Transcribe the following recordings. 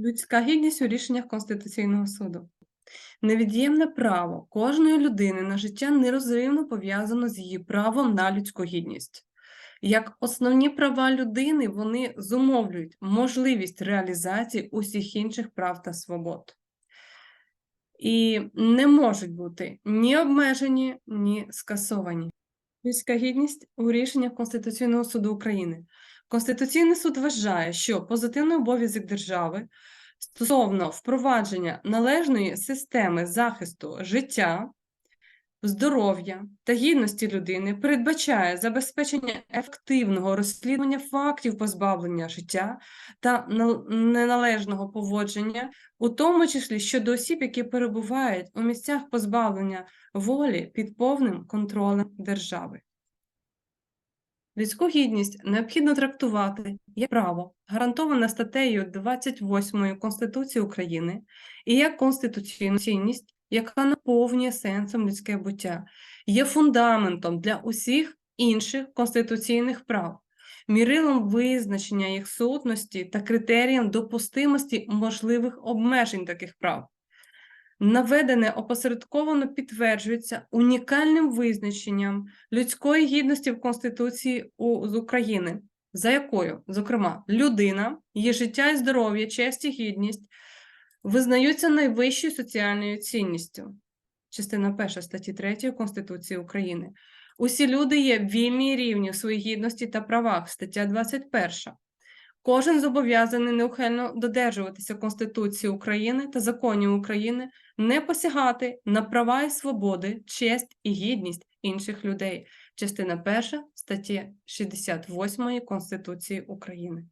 Людська гідність у рішеннях Конституційного суду. Невід'ємне право кожної людини на життя нерозривно пов'язано з її правом на людську гідність. Як основні права людини, вони зумовлюють можливість реалізації усіх інших прав та свобод. І не можуть бути ні обмежені, ні скасовані. Людська гідність у рішеннях Конституційного суду України. Конституційний суд вважає, що позитивний обов'язок держави стосовно впровадження належної системи захисту життя, здоров'я та гідності людини передбачає забезпечення ефективного розслідування фактів позбавлення життя та неналежного поводження, у тому числі щодо осіб, які перебувають у місцях позбавлення волі під повним контролем держави. Людську гідність необхідно трактувати як право, гарантоване статтею 28 Конституції України, і як конституційну цінність, яка наповнює сенсом людське буття, є фундаментом для усіх інших конституційних прав, мірилом визначення їх сутності та критерієм допустимості можливих обмежень таких прав. Наведене опосередковано підтверджується унікальним визначенням людської гідності в Конституції з України, за якою, зокрема, людина, її життя і здоров'я, честь і гідність визнаються найвищою соціальною цінністю. Частина 1 статті 3 Конституції України. Усі люди є вільні і рівні у своїй гідності та правах, стаття 21. Кожен зобов'язаний неухильно додержуватися Конституції України та законів України, не посягати на права і свободи, честь і гідність інших людей. Частина 1 статті 68 Конституції України.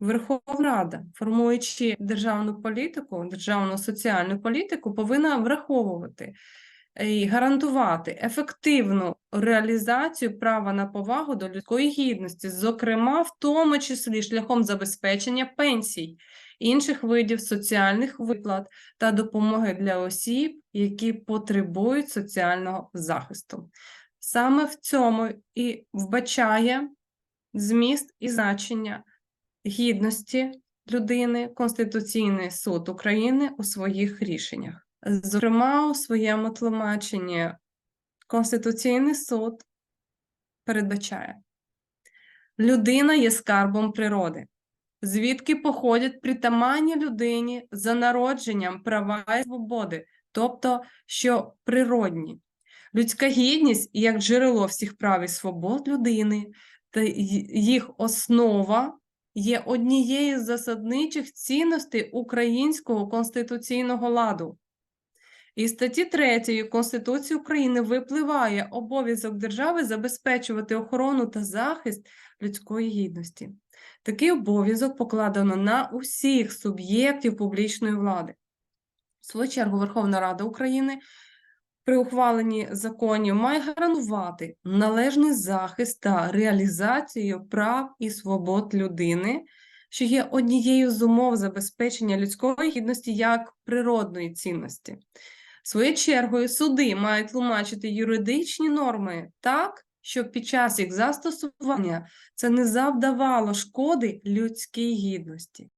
Верховна Рада, формуючи державну політику, державну соціальну політику, повинна враховувати і гарантувати ефективну реалізацію права на повагу до людської гідності, зокрема, в тому числі шляхом забезпечення пенсій, інших видів соціальних виплат та допомоги для осіб, які потребують соціального захисту. Саме в цьому і вбачає зміст і значення гідності людини Конституційний суд України у своїх рішеннях. Зокрема, у своєму тлумаченні Конституційний суд передбачає, людина є скарбом природи, звідки походять притаманні людині за народженням права і свободи, тобто що природні. Людська гідність як джерело всіх прав і свобод людини та їх основа є однією з засадничих цінностей українського конституційного ладу. Із статті 3 Конституції України випливає обов'язок держави забезпечувати охорону та захист людської гідності. Такий обов'язок покладено на усіх суб'єктів публічної влади. В свою чергу Верховна Рада України при ухваленні законів має гарантувати належний захист та реалізацію прав і свобод людини, що є однією з умов забезпечення людської гідності як природної цінності. Своєю чергою, суди мають тлумачити юридичні норми так, щоб під час їх застосування це не завдавало шкоди людській гідності.